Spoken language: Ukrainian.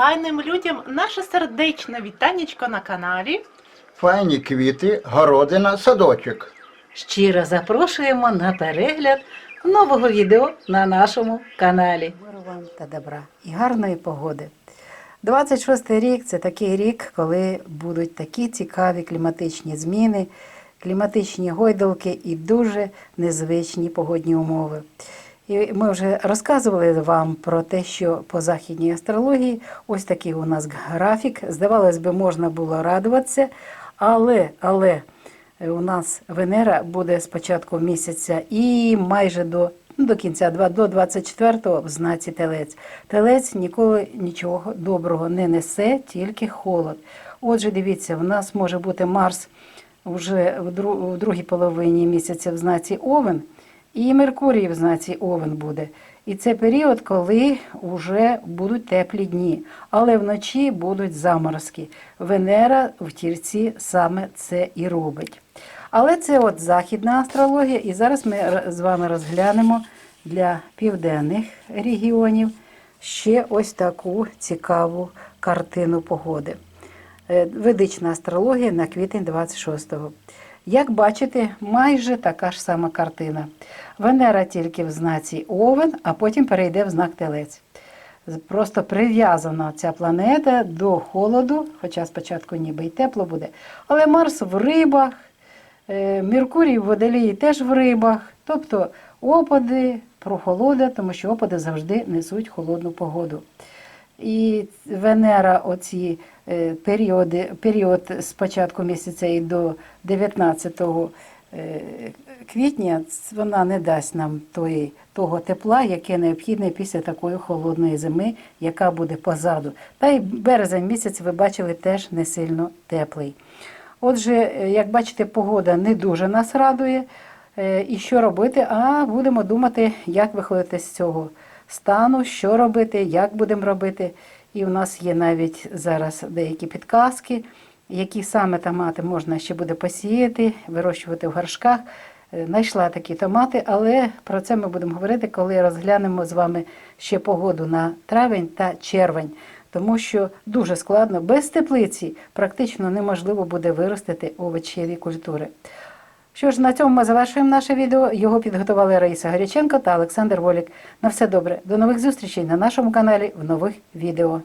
файним людям наше сердечне вітанечко на каналі. Файні квіти, городина, садочок. Щиро запрошуємо на перегляд нового відео на нашому каналі. Миру вам та добра і гарної погоди. 26 рік це такий рік, коли будуть такі цікаві кліматичні зміни, кліматичні гойдалки і дуже незвичні погодні умови. І ми вже розказували вам про те, що по західній астрології ось такий у нас графік. Здавалось би, можна було радуватися, але, але е, у нас Венера буде з початку місяця і майже до, ну, до кінця, до 24-го в знаці Телець. Телець ніколи нічого доброго не несе, тільки холод. Отже, дивіться, в нас може бути Марс вже в дру- в другій половині місяця в знаці Овен, і Меркурій в знаці Овен буде. І це період, коли вже будуть теплі дні, але вночі будуть заморозки. Венера в тільці саме це і робить. Але це от західна астрологія, і зараз ми з вами розглянемо для південних регіонів ще ось таку цікаву картину погоди. Е, Ведична астрологія на квітень 26-го. Як бачите, майже така ж сама картина. Венера тільки в знаці Овен, а потім перейде в знак Телець. Просто прив'язана ця планета до холоду, хоча спочатку ніби й тепло буде. Але Марс в рибах, е, Меркурій в водолії теж в рибах. Тобто опади, прохолода, тому що опади завжди несуть холодну погоду. І Венера, оці е, періоди, період з початку місяця і до 19 е, квітня, вона не дасть нам тої, того тепла, яке необхідне після такої холодної зими, яка буде позаду. Та й березень місяць, ви бачили, теж не сильно теплий. Отже, е, як бачите, погода не дуже нас радує. І що робити? А будемо думати, як виходити з цього стану, що робити, як будемо робити. І у нас є навіть зараз деякі підказки, які саме томати можна ще буде посіяти, вирощувати в горшках. Е, Знайшла такі томати, але про це ми будемо говорити, коли розглянемо з вами ще погоду на травень та червень. Тому що дуже складно, без теплиці практично неможливо буде виростити овочеві культури. Що ж, на цьому ми завершуємо наше відео. Його підготували Раїса Горяченко та Олександр Волік. На все добре. До нових зустрічей на нашому каналі в нових відео.